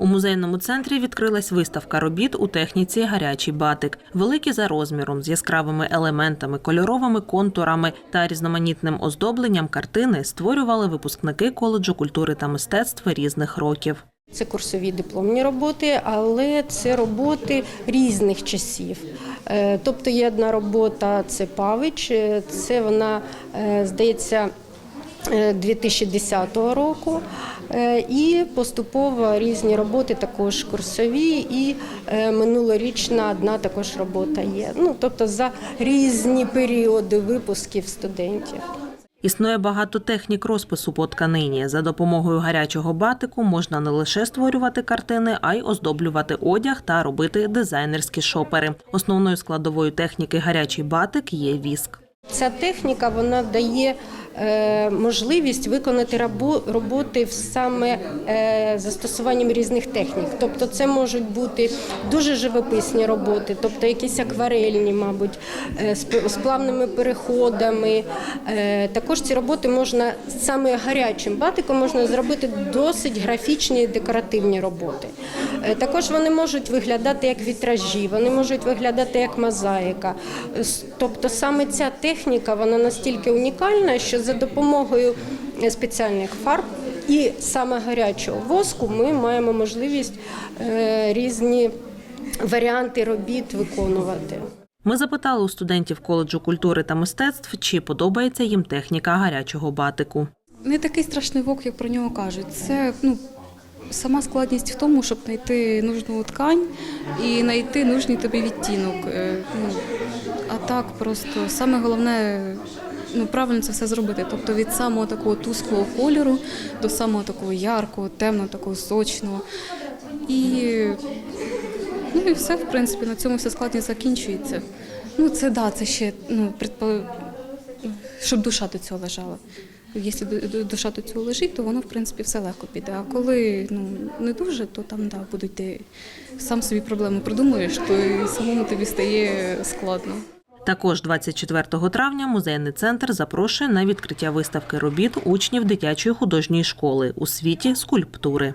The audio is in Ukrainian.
У музейному центрі відкрилась виставка робіт у техніці гарячий батик. Великі за розміром, з яскравими елементами, кольоровими контурами та різноманітним оздобленням картини створювали випускники коледжу культури та мистецтв різних років. Це курсові дипломні роботи, але це роботи різних часів. Е, Тобто є одна робота, це Павич, е, це вона, е, здається, 2010 року. Е, І поступово різні роботи також курсові, і е, минулорічна одна також робота є. Ну, тобто за різні періоди випусків студентів. Існує багато технік розпису по тканині. За допомогою гарячого батику можна не лише створювати картини, а й оздоблювати одяг та робити дизайнерські шопери. Основною складовою техніки гарячий батик є віск. Ця техніка вона дає е, можливість виконати роботи саме е, застосуванням різних технік. Тобто, це можуть бути дуже живописні роботи, тобто якісь акварельні, мабуть, е, з плавними переходами. Е, також ці роботи можна саме гарячим батиком можна зробити досить графічні декоративні роботи. Е, Також вони можуть виглядати як вітражі, вони можуть виглядати як мозаїка. Тобто саме ця техніка вона настільки унікальна, що за допомогою е, спеціальних фарб і саме гарячого воску ми маємо можливість е, різні варіанти робіт виконувати. Ми запитали у студентів коледжу культури та мистецтв, чи подобається їм техніка гарячого батику. не такий страшний вок, як про нього кажуть. Це ну, сама складність в тому, щоб знайти нужну ткань і знайти нужний тобі відтінок. Е, Ну, а так просто саме головне ну, правильно це все зробити. Тобто від самого такого тусклого кольору до самого такого яркого, темного, такого сочного. І, ну, і все, в принципі, на цьому все складність закінчується. Ну, це да, це ще ну, предпо щоб душа до цього лежала. Якщо ду- ду- душа до цього лежить, то воно в принципі все легко піде. А коли ну не дуже, то там да, будуть ти сам собі проблеми придумуєш, то і самому тобі стає складно. Також 24 травня музейний центр запрошує на відкриття виставки робіт учнів дитячої художньої школи у світі скульптури.